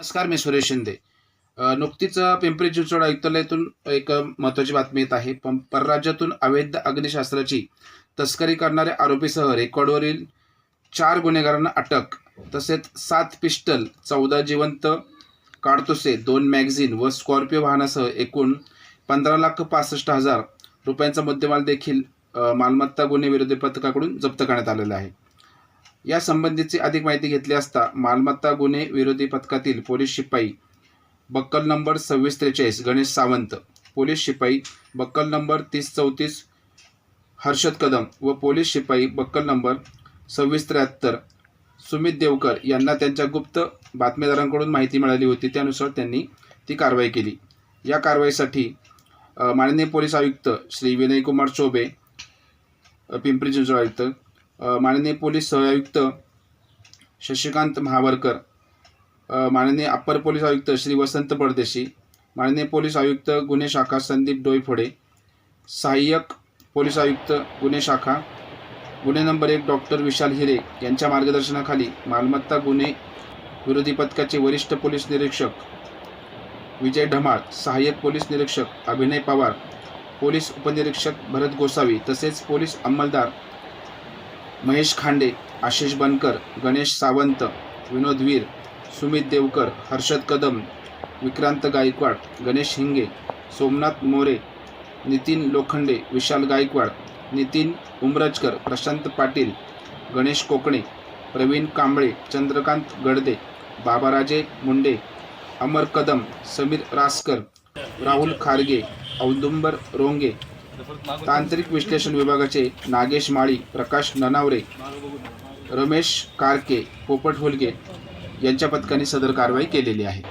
नमस्कार मी सुरेश शिंदे. नुकतीच पिंपरी चिंचवड आयुक्तालयातून एक महत्त्वाची बातमी येत आहे. पण परराज्यातून अवैध अग्निशास्त्राची तस्करी करणाऱ्या आरोपीसह रेकॉर्डवरील चार गुन्हेगारांना अटक तसेच सात पिस्टल चौदा जिवंत काडतुसे दोन मॅगझिन व स्कॉर्पिओ वाहनासह एकूण पंधरा लाख पासष्ट हजार रुपयांचा मुद्देमाल देखील मालमत्ता गुन्हे विरोधी पथकाकडून जप्त करण्यात आलेला आहे. या संबंधीची अधिक माहिती घेतली असता मालमत्ता गुन्हे विरोधी पथकातील पोलीस शिपाई बक्कल नंबर सव्वीस त्रेचाळीस गणेश सावंत पोलीस शिपाई बक्कल नंबर तीस चौतीस हर्षद कदम व पोलीस शिपाई बक्कल नंबर सव्वीस त्र्याहत्तर सुमित देवकर यांना त्यांच्या गुप्त बातमीदारांकडून माहिती मिळाली होती. त्यानुसार त्यांनी ती कारवाई केली. या कारवाईसाठी माननीय पोलीस आयुक्त श्री विनयकुमार चौबे पिंपरी चिंचवड आयुक्त माननीय पोलीस सहआयुक्त शशिकांत महावरकर माननीय अप्पर पोलीस आयुक्त श्री वसंत परदेशी माननीय पोलीस आयुक्त गुन्हे शाखा संदीप डोईफोडे सहाय्यक पोलीस आयुक्त गुन्हे शाखा गुन्हे नंबर एक डॉक्टर विशाल हिरे यांच्या मार्गदर्शनाखाली मालमत्ता गुन्हे विरोधी पथकाचे वरिष्ठ पोलीस निरीक्षक विजय ढमाळ सहाय्यक पोलीस निरीक्षक अभिनय पवार पोलीस उपनिरीक्षक भरत गोसावी तसेच पोलीस अंमलदार महेश खांडे आशिष बनकर गणेश सावंत विनोद वीर सुमित देवकर हर्षद कदम विक्रांत गायकवाड गणेश हिंगे सोमनाथ मोरे नितीन लोखंडे विशाल गायकवाड नितीन उमरजकर प्रशांत पाटील गणेश कोकणे प्रवीण कांबळे चंद्रकांत गडदे बाबाराजे मुंडे अमर कदम समीर रासकर राहुल खारगे औदुंबर रोंगे तांत्रिक विश्लेषण विभागाचे नागेश माळी प्रकाश ननावरे रमेश कारके पोपट होलगे यांच्या पथकाने सदर कारवाई केलेली आहे.